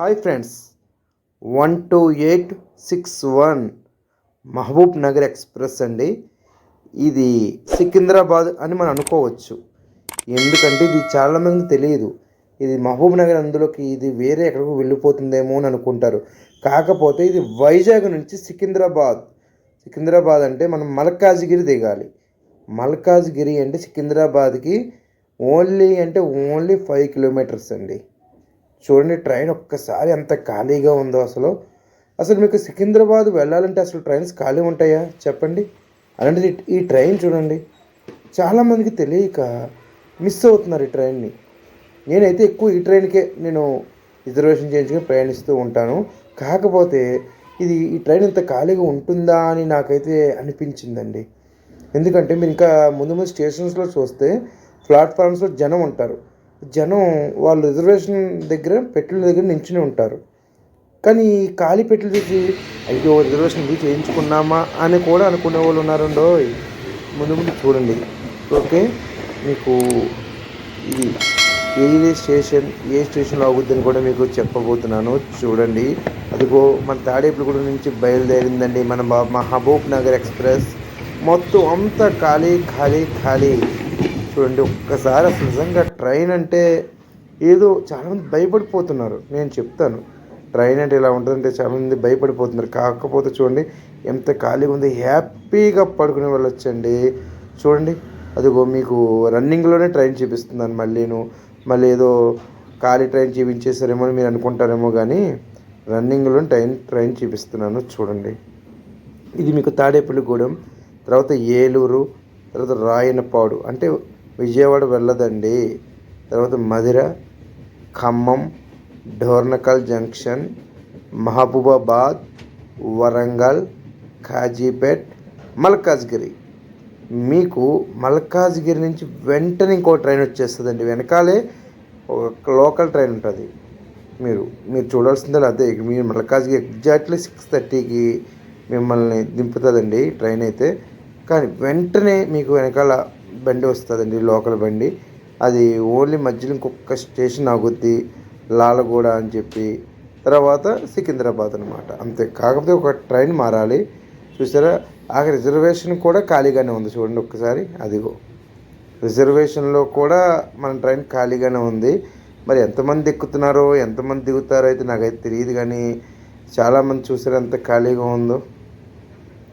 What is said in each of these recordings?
Hi friends one two eight six one Mahbubnagar express అండి. ఇది సికింద్రాబాద్ అని మనం అనుకోవచ్చు. ఎందుకంటే ఇది చాలామందికి తెలియదు. ఇది మహబూబ్ నగర్ అందులోకి ఇది వేరే ఎక్కడికి వెళ్ళిపోతుందేమో అని అనుకుంటారు. కాకపోతే ఇది వైజాగ్ నుంచి సికింద్రాబాద్. సికింద్రాబాద్ అంటే మనం మల్కాజ్గిరి దిగాలి. మల్కాజ్గిరి అంటే సికింద్రాబాద్కి ఓన్లీ అంటే ఓన్లీ ఫైవ్ కిలోమీటర్స్ అండి. చూడండి ట్రైన్ ఒక్కసారి ఎంత ఖాళీగా ఉందో అసలు. అసలు మీకు సికింద్రాబాద్ వెళ్ళాలంటే అసలు ట్రైన్స్ ఖాళీ ఉంటాయా? చెప్పండి. అలాంటిది ఈ ట్రైన్ చూడండి. చాలామందికి తెలియక మిస్ అవుతున్నారు ఈ ట్రైన్ని. నేనైతే ఎక్కువ ఈ ట్రైన్కే నేను రిజర్వేషన్ చేయించుకొని ప్రయాణిస్తూ ఉంటాను. కాకపోతే ఇది ఈ ట్రైన్ ఇంత ఖాళీగా ఉంటుందా అని నాకైతే అనిపించిందండి. ఎందుకంటే మీరు ఇంకా ముందు ముందు స్టేషన్స్లో చూస్తే ప్లాట్ఫామ్స్లో జనం ఉంటారు. జనం వాళ్ళు రిజర్వేషన్ దగ్గర పెట్టెల దగ్గర నించుని ఉంటారు. కానీ ఈ ఖాళీ పెట్టెలు చూసి అయ్యో రిజర్వేషన్ ఇది చేయించుకున్నామా అని కూడా అనుకునే వాళ్ళు ఉన్నారండో. ముందు ముందు చూడండి. ఓకే? మీకు ఇది ఏ స్టేషన్ ఏ స్టేషన్లో అవుద్దని కూడా మీకు చెప్పబోతున్నాను. చూడండి. అదిగో మన తాడేపులగూడ నుంచి బయలుదేరిందండి మన మహబూబ్ నగర్ ఎక్స్ప్రెస్. మొత్తం అంతా ఖాళీ ఖాళీ ఖాళీ. చూడండి ఒక్కసారి అసలు నిజంగా ట్రైన్ అంటే ఏదో చాలామంది భయపడిపోతున్నారు. నేను చెప్తాను. ట్రైన్ అంటే ఇలా ఉంటుందంటే చాలామంది భయపడిపోతున్నారు. కాకపోతే చూడండి ఎంత ఖాళీగా ఉంది హ్యాపీగా పడుకునే వెళ్ళొచ్చండి చూడండి అదిగో మీకు రన్నింగ్లోనే ట్రైన్ చూపిస్తున్నాను మళ్ళీను మళ్ళీ ఏదో ఖాళీ ట్రైన్ చూపించేసారేమో అని మీరు అనుకుంటారేమో కానీ రన్నింగ్లో ట్రైన్ ట్రైన్ చూపిస్తున్నాను చూడండి. ఇది మీకు తాడేపల్లిగూడెం తర్వాత ఏలూరు తర్వాత రాయనపాడు. అంటే విజయవాడ వెళ్ళదండి. తర్వాత మధిర ఖమ్మం డోర్నకల్ జంక్షన్ మహబూబాబాద్ వరంగల్ కాజీపేట్ మల్కాజ్గిరి. మీకు మల్కాజ్గిరి నుంచి వెంటనే ఇంకో ట్రైన్ వచ్చేస్తుందండి. వెనకాలే ఒక లోకల్ ట్రైన్ ఉంటుంది. మీరు మీరు చూడాల్సిందే అదే మీరు మల్కాజ్గిరి ఎగ్జాక్ట్లీ సిక్స్ థర్టీకి మిమ్మల్ని దింపుతుందండి ట్రైన్ అయితే. కానీ వెంటనే మీకు వెనకాల బండి వస్తుందండి లోకల్ బండి. అది ఓన్లీ మధ్యలో ఇంకొక స్టేషన్ ఆగుద్ది లాలగూడ అని చెప్పి. తర్వాత సికింద్రాబాద్ అనమాట అంతే. కాకపోతే ఒక ట్రైన్ మారాలి. చూసారా? ఆ రిజర్వేషన్ కూడా ఖాళీగానే ఉంది చూడండి ఒక్కసారి. అదిగో. రిజర్వేషన్లో కూడా మన ట్రైన్ ఖాళీగానే ఉంది. మరి ఎంతమంది ఎక్కుతున్నారో ఎంతమంది దిగుతారో అయితే నాకైతే తెలియదు కానీ చాలామంది చూసారు ఎంత ఖాళీగా ఉందో.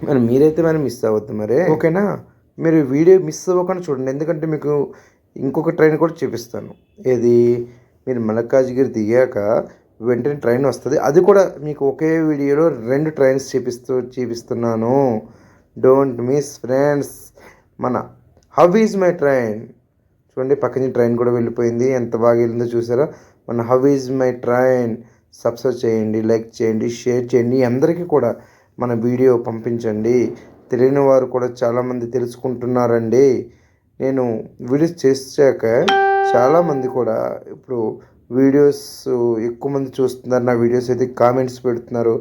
మరి మీరైతే మరి మిస్ అవ్వద్దు మరి. ఓకేనా? మీరు వీడియో మిస్ అవ్వకుండా చూడండి. ఎందుకంటే మీకు ఇంకొక ట్రైన్ కూడా చూపిస్తాను. ఏది? మీరు మలకాజ్గిరి దిగాక వెంటనే ట్రైన్ వస్తుంది. అది కూడా మీకు ఒకే వీడియోలో రెండు ట్రైన్స్ చూపిస్తూ చూపిస్తున్నాను. డోంట్ మిస్ ఫ్రెండ్స్ మన హౌ ఈజ్ మై ట్రైన్ చూడండి పక్క నుంచి ట్రైన్ కూడా వెళ్ళిపోయింది. ఎంత బాగా వెళ్ళిందో చూసారా? మన how is my train subscribe చేయండి లైక్ చేయండి షేర్ చేయండి. అందరికీ కూడా మన వీడియో పంపించండి. తెలియని వారు కూడా చాలామంది తెలుసుకుంటున్నారండి. నేను వీడియోస్ చేశాక చాలామంది కూడా ఇప్పుడు వీడియోస్ ఎక్కువ మంది చూస్తున్నారు. నా వీడియోస్ అయితే కామెంట్స్ పెడుతున్నారు.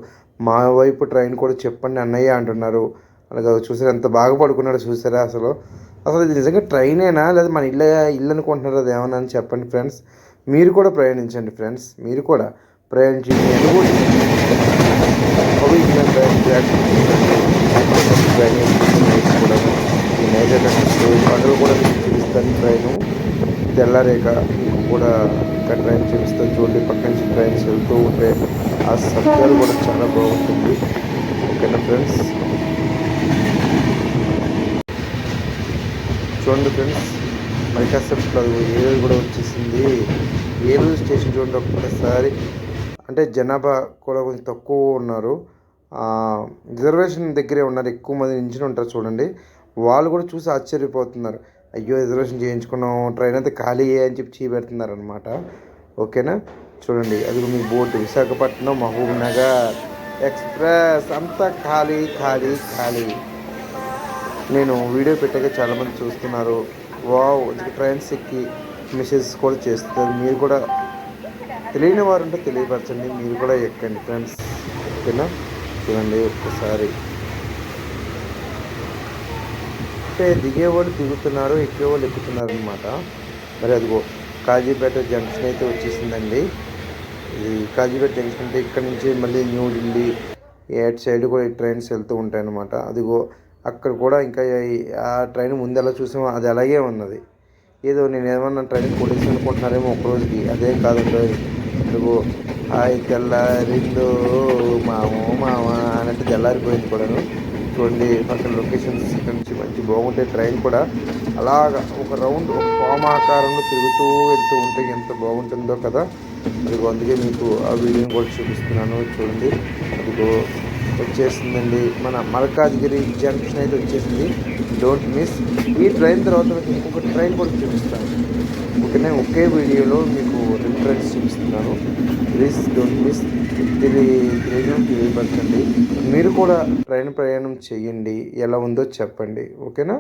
మా వైపు ట్రైన్ కూడా చెప్పండి అన్నయ్య అంటున్నారు. అలాగే చూసారా? ఎంత బాగా పడుకున్నాడు చూసారా అసలు? అసలు ఇది నిజంగా ట్రైనేనా? లేదా మన ఇల్లు ఇల్లు అనుకుంటున్నారు? అది ఏమన్నా అని చెప్పండి ఫ్రెండ్స్. మీరు కూడా ప్రయాణించండి ఫ్రెండ్స్. మీరు కూడా ప్రయాణించి అనుభూతి అవి ఇలా ట్రైన్ ట్రైన్ ఈ నైట్ పండుగ కూడా చూపిస్తాను ట్రైను తెల్లారేక కూడా ఇక్కడ ట్రైన్ చూపిస్తాను చూడండి పక్క నుంచి ట్రైన్స్ వెళ్తూ ఉంటే ఆ శబ్దాలు కూడా చాలా బాగుంటుంది ఓకేనా ఫ్రెండ్స్ చూడండి ఫ్రెండ్స్ మరి కాసేపు ఏలూరు కూడా వచ్చేసింది ఏలూరు స్టేషన్ చూడండి ఒక్కసారి అంటే జనాభా కూడా కొంచెం తక్కువ ఉన్నారు రిజర్వేషన్ దగ్గరే ఉన్నారు ఎక్కువ మంది నించుని ఉంటారు చూడండి. వాళ్ళు కూడా చూసి ఆశ్చర్యపోతున్నారు. అయ్యో రిజర్వేషన్ చేయించుకున్నాం ట్రైన్ అయితే ఖాళీ అని చెప్పి చీపెడుతున్నారు అనమాట ఓకేనా? చూడండి అది మీ బోర్డు విశాఖపట్నం మహబూబ్ నగర్ ఎక్స్ప్రెస్. అంతా ఖాళీ ఖాళీ ఖాళీ. నేను వీడియో పెట్టాక చాలామంది చూస్తున్నారు. వావ్ ట్రైన్స్ ఎక్కి మెసేజెస్ కూడా చేస్తారు మీరు కూడా తెలియని వారు ఉంటే తెలియపరచండి. మీరు కూడా ఎక్కండి ఫ్రెండ్స్. ఓకేనా? చూడండి ఒక్కసారి. అంటే దిగేవాళ్ళు దిగుతున్నారు ఎక్కేవాళ్ళు ఎక్కుతున్నారు అనమాట మరి అదిగో కాజీపేట జంక్షన్ అయితే వచ్చేసిందండి. ఇది కాజీపేట జంక్షన్ అంటే ఇక్కడ నుంచి మళ్ళీ న్యూఢిల్లీ ఎయిట్ సైడ్ కూడా ఈ ట్రైన్స్ వెళ్తూ ఉంటాయి అదిగో అక్కడ కూడా ఇంకా ఆ ట్రైన్ ముందు ఎలా చూసామో అది అలాగే ఉన్నది. ఏదో నేను ఏమన్నా ట్రైన్ కొట్టేసి అనుకుంటున్నారేమో ఒక రోజుకి అదే కాదు అదిగో హాయ్ తెల్లారిందో మామో మామ అన్నట్టు తెల్లారిపోయింది కూడాను. చూడండి పక్కన లొకేషన్స్ ఇక్కడ నుంచి మంచి బాగుంటాయి ట్రైన్ కూడా. అలాగా ఒక రౌండ్ ఒక కోమాకారంలో ఆకారంలో తిరుగుతూ వెళ్తూ ఉంటే ఎంత బాగుంటుందో కదా. అది అందుకే మీకు ఆ వీడియోని కూడా చూపిస్తున్నాను చూడండి. అదిగో వచ్చేసిందండి. మన మల్కాజ్గిరి జంక్షన్ అయితే వచ్చేసింది. డోంట్ మిస్ ఈ ట్రైన్ తర్వాత మీకు ఇంకొక ట్రైన్ కూడా చూపిస్తాను. ఓకేనే ఒకే వీడియోలో మీకు రెండు ట్రైన్స్ చూపిస్తున్నాను. ప్లీజ్ డోంట్ మిస్ ఇది ప్రయోజనం తెలియపరచండి మీరు కూడా ట్రైన్ ప్రయాణం చేయండి. ఎలా ఉందో చెప్పండి. ఓకేనా?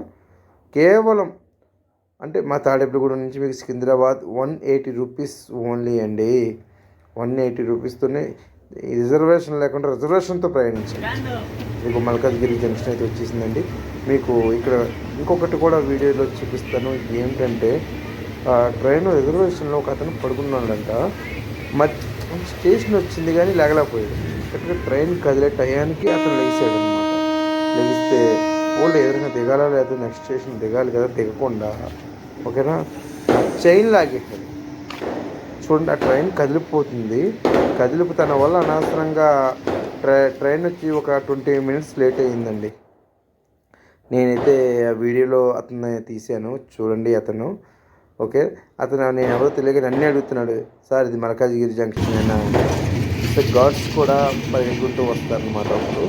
కేవలం అంటే మా తాడేపల్లిగూడ నుంచి మీకు Secunderabad one eighty rupees only అండి. వన్ ఎయిటీ రూపీస్తోనే రిజర్వేషన్ లేకుండా రిజర్వేషన్తో ప్రయాణించండి. మీకు మల్కాజ్గిరి జంక్షన్ అయితే వచ్చేసిందండి. మీకు ఇక్కడ ఇంకొకటి కూడా వీడియోలో చూపిస్తాను. ఏంటంటే ఆ ట్రైన్ రిజర్వేషన్లో ఒక అతను పడుకున్నాడంట. మత్ స్టేషన్ వచ్చింది కానీ లేగలేకపోయాడు. ఇక్కడ ట్రైన్ కదిలే టయానికి అతను లెగిసాడు అనమాట లెగిస్తే ఓళ్ళు ఎదురైనా దిగాలా? లేదా నెక్స్ట్ స్టేషన్ దిగాలి కదా? దిగకుండా. ఓకేనా? చైన్ లాగేసాడు చూడండి ఆ ట్రైన్ కదిలిపోతుంది. కదిలిపు తన వల్ల అనవసరంగా ట్రై ట్రైన్ వచ్చి ఒక ట్వంటీ మినిట్స్ లేట్ అయ్యిందండి. నేనైతే ఆ వీడియోలో అతన్ని తీశాను. చూడండి అతను. ఓకే? అతను నేను ఎవరో తెలియక నన్ను అడుగుతున్నాడు. సార్ ఇది మల్కాజ్గిరి జంక్షన్ అయినా సో గాడ్స్ కూడా పరిగెత్తుకుంటూ వస్తారనమాట అప్పుడు.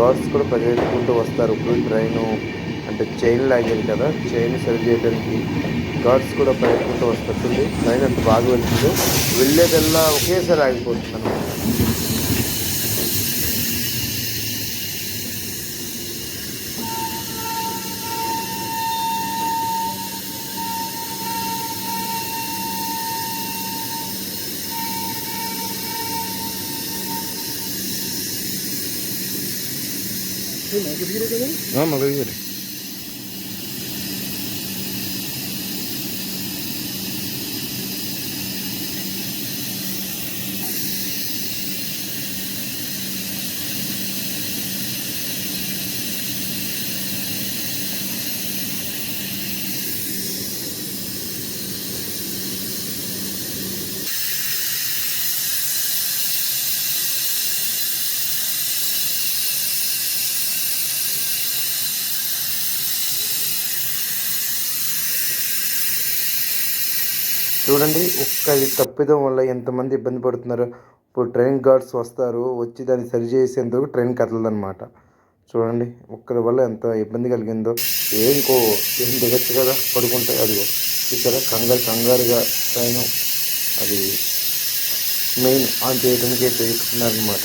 గాడ్స్ కూడా పరిగెత్తుకుంటూ వస్తారు. ఇప్పుడు ట్రైను అంటే చైన్ లాగేది కదా. చైన్ సరి చేయడానికి గార్డ్స్ కూడా వస్తారు చూడండి ట్రైన్ అంత బాగా వెళ్తుందో. వెళ్ళేదల్లా ఒకేసారి ఆగిపోతుంది అనమాట మగ చూడండి ఒక్క ఈ తప్పిదం వల్ల ఎంతమంది ఇబ్బంది పడుతున్నారు. ఇప్పుడు ట్రైన్ గార్డ్స్ వస్తారు వచ్చి దాన్ని సరి చేసేందుకు ట్రైన్ కదలదనమాట చూడండి ఒక్కరి వల్ల ఎంత ఇబ్బంది కలిగిందో. ఏంకో ఏం దిగచ్చు కదా పడుకుంటే అదిగో. చూసారా కంగారు కంగారుగా ట్రైన్ అది మెయిన్ ఆన్ చేయడానికి అయితే ఎక్కుతున్నారనమాట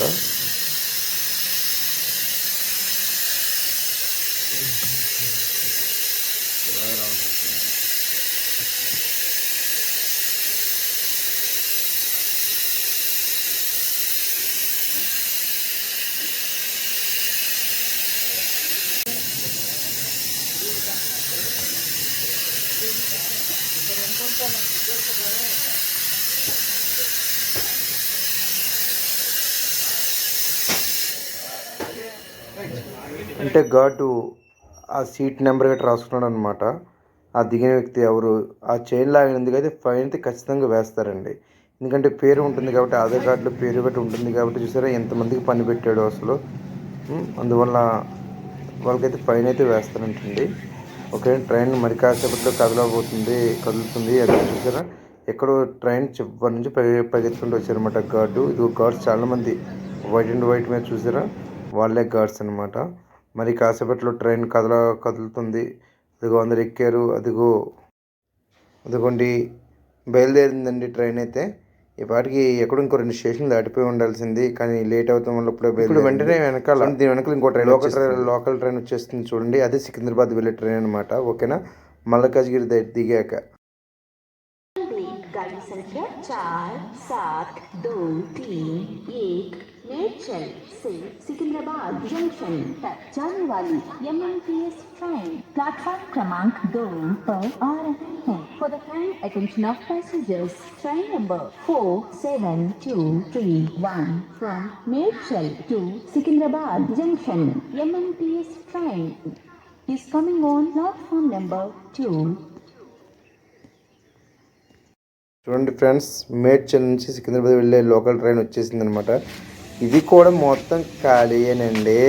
అంటే ఘాటు ఆ సీట్ నెంబర్ గట్రా రాసుకున్నాడు అనమాట ఆ దిగిన వ్యక్తి ఎవరు? ఆ చైన్ లాగినందుకు అయితే ఫైన్ అయితే ఖచ్చితంగా వేస్తారండి. ఎందుకంటే పేరు ఉంటుంది కాబట్టి ఆధార్ కార్డులో పేరు గట్రా ఉంటుంది కాబట్టి చూసారా ఎంతమందికి పని పెట్టాడు అసలు. అందువల్ల వాళ్ళకైతే ఫైన్ అయితే వేస్తారంటండి. ఓకే ట్రైన్ మరి కాసేపట్లో కదలబోతుంది కదులుతుంది. అది చూసారా? ఎక్కడో ట్రైన్ చివరి నుంచి పరి పరిగెత్తుకుంటూ వచ్చారనమాట గార్డు ఇది గార్డ్స్ చాలామంది వైట్ అండ్ వైట్ మీద చూసారా? వాళ్ళే గార్డ్స్ అనమాట మరి కాసేపట్లో ట్రైన్ కదల కదులుతుంది. అదిగో అందరు ఎక్కారు. అదిగో అదిగోండి. బయలుదేరిందండి ట్రైన్ అయితే. ఈ పాటికి ఎక్కడో ఇంకో రెండు స్టేషన్లు దాటిపోయి ఉండాల్సింది. కానీ లేట్ అవుతాం వల్ల ఇప్పుడే ఇప్పుడు వెంటనే వెనకాల దీని వెనకాల ఇంకో train local train local train వచ్చేస్తుంది చూడండి. అదే సికింద్రాబాద్ వెళ్ళే ట్రైన్ అనమాట ఓకేనా? మల్కాజ్గిరి ద- దిగాక. गाड़ी संख्या चार, सात, दो, तीन, एक नेचल से सिकंदराबाद जंक्शन तक जाने वाली एम ट्रेन प्लेटफॉर्म क्रमांक दो पर आ रहे हैं for the kind attention of passengers train number four seven two three one from Medchal to Secunderabad junction M train is coming on platform number two. చూడండి ఫ్రెండ్స్ మేడ్చల్ నుంచి సికింద్రాబాద్ వెళ్ళే లోకల్ ట్రైన్ వచ్చేసిందనమాట. ఇది కూడా మొత్తం ఖాళీయేనండి.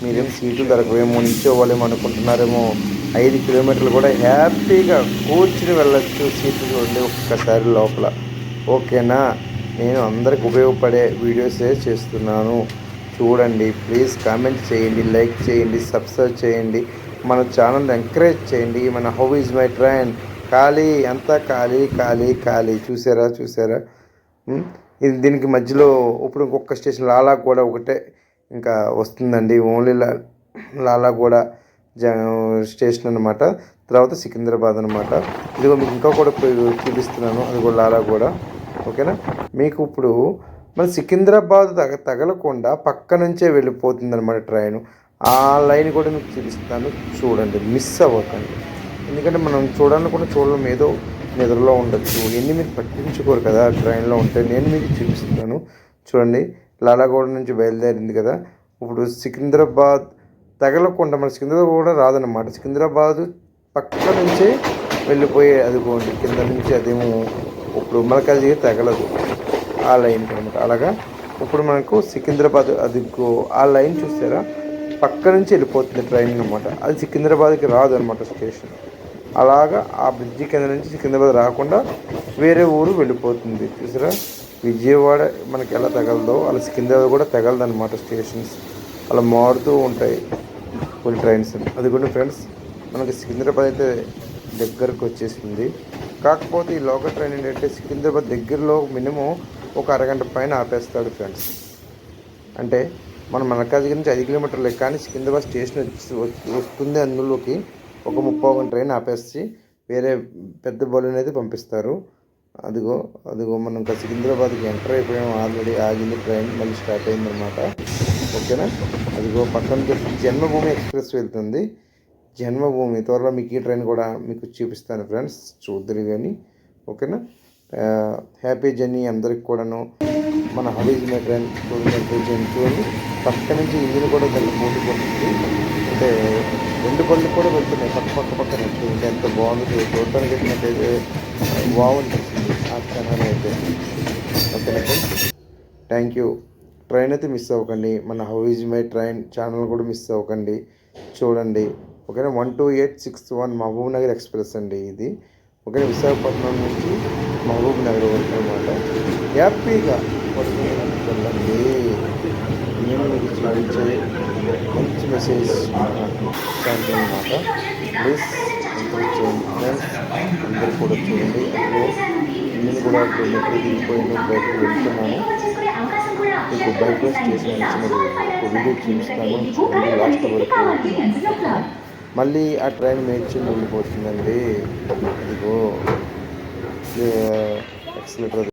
మీరేం సీట్లు దొరకవేమో నిల్చోవాలేమో అనుకుంటున్నారేమో ఐదు కిలోమీటర్లు కూడా హ్యాపీగా కూర్చుని వెళ్ళచ్చు సీట్లు చూడండి ఒక్కసారి లోపల. ఓకేనా? నేను అందరికి ఉపయోగపడే వీడియోసే చేస్తున్నాను. చూడండి ప్లీజ్ కామెంట్ చేయండి లైక్ చేయండి సబ్స్క్రైబ్ చేయండి. మన ఛానల్ ఎంకరేజ్ చేయండి. మన హౌ ఈజ్ మై ట్రైన్? ఖాళీ అంతా ఖాళీ ఖాళీ ఖాళీ. చూసారా చూసారా? ఇది దీనికి మధ్యలో ఇప్పుడు ఇంకొక స్టేషన్ లాలా కూడా ఒకటే ఇంకా వస్తుందండి. ఓన్లీ లా లాలా కూడా జ స్టేషన్ అనమాట తర్వాత సికింద్రాబాద్ అనమాట ఇదిగో మీకు ఇంకా కూడా చూపిస్తున్నాను. అది కూడా లాలా కూడా ఓకేనా? మీకు ఇప్పుడు మన సికింద్రాబాద్ తగ తగలకుండా పక్క నుంచే వెళ్ళిపోతుంది అనమాట ట్రైన్. ఆ లైన్ కూడా మీకు చూపిస్తాను. చూడండి మిస్ అవ్వకండి. ఎందుకంటే మనం చూడాలనుకుంటే చూడడం ఏదో నిద్రలో ఉండొచ్చు. ఎన్ని మీరు పట్టించుకోరు కదా ట్రైన్లో ఉంటే. నేను మీకు చూపిస్తున్నాను. చూడండి. లాలాగూడ నుంచి బయలుదేరింది కదా. ఇప్పుడు సికింద్రాబాద్ తగలకుండా మన సికింద్రాబాద్ కూడా రాదన్నమాట. సికింద్రాబాద్ పక్క నుంచే వెళ్ళిపోయే అదిగోండి. కింద నుంచి అదేమో ఇప్పుడు మలకాజీ తగలదు. ఆ లైన్ అనమాట. అలాగా? ఇప్పుడు మనకు సికింద్రాబాద్ అదిగో ఆ లైన్ చూస్తారా పక్క నుంచి వెళ్ళిపోతుంది ట్రైన్ అనమాట అది సికింద్రాబాద్కి రాదు అనమాట స్టేషన్. అలాగా ఆ బ్రిడ్జి కింద నుంచి సికింద్రాబాద్ రాకుండా వేరే ఊరు వెళ్ళిపోతుంది. చూసారా? విజయవాడ మనకి ఎలా తగలదో అలా సికింద్రాబాద్ కూడా తగలదు అనమాట స్టేషన్స్. అలా మారుతూ ఉంటాయి కొన్ని ట్రైన్స్. అది కూడా ఫ్రెండ్స్ మనకి సికింద్రాబాద్ అయితే దగ్గరకు వచ్చేసింది. కాకపోతే ఈ లోకల్ ట్రైన్ ఏంటంటే సికింద్రాబాద్ దగ్గరలో మినిమం ఒక అరగంట పైన ఆపేస్తాడు ఫ్రెండ్స్. అంటే మన మల్కాజ్ నుంచి ఐదు కిలోమీటర్లే కానీ సికింద్రాబాద్ స్టేషన్ వచ్చి- వస్తుంది అందులోకి ఒక ముప్పై ఒక ట్రైన్ ఆపేసి వేరే పెద్ద బలూన్ అయితే పంపిస్తారు. అదిగో అదిగో మనం ఇంకా సికింద్రాబాద్కి ఎంటర్ అయిపోయాం ఆల్రెడీ ఆగింది ట్రైన్ మళ్ళీ స్టార్ట్ అయిందనమాట ఓకేనా? అదిగో పక్కన జన్మభూమి ఎక్స్ప్రెస్ వెళ్తుంది. జన్మభూమి త్వరలో మీకు ఈ ట్రైన్ కూడా మీకు చూపిస్తాను ఫ్రెండ్స్. చూద్దరు కానీ ఓకేనా? హ్యాపీ జర్నీ అందరికి కూడాను. మన హవీజ్ మై ట్రైన్ చూడండి చూడండి. పక్క నుంచి ఇంజిన్ కూడా దాన్ని పోటీ పడుతుంది అంటే రెండు పళ్ళు కూడా వెళ్తున్నాయి పక్క పక్క పక్కన ఇంకా ఎంత బాగుంది చూడటానికి అయితే బాగుంటుంది ఆ క్షణాలు అయితే. ఓకేనా ఫ్రెండ్స్ థ్యాంక్ యూ ట్రైన్ అయితే మిస్ అవ్వకండి. మన how is my train channel కూడా మిస్ అవ్వకండి. చూడండి. ఓకేనా? One two eight six one Mahbubnagar express అండి ఇది. ఓకేనా? విశాఖపట్నం నుంచి మహబూబ్ నగర్ వరకు అనమాట హ్యాపీగా పడుకోవడానికి వెళ్ళండి. మంచి మంచి మెసేజ్ థ్యాంక్ అనమాట ప్లీజ్ ఎంకరేజ్ చేయండి ఫ్రెండ్స్ అందరూ కూడా చూడండి. అందులో నేను కూడా ఇప్పుడు మెట్రో దిగిపోయిన బయటకు వెళ్తున్నాను. మీకు బైక్ స్టేషన్ ఇచ్చినది ఒక వీడియో చూపిస్తాను. చూడండి లాస్ట్ వరకు మళ్ళీ ఆ ట్రైన్ మేడ్చి వెళ్ళిపోతుందండి ఇదిగో ఎక్సలేటర్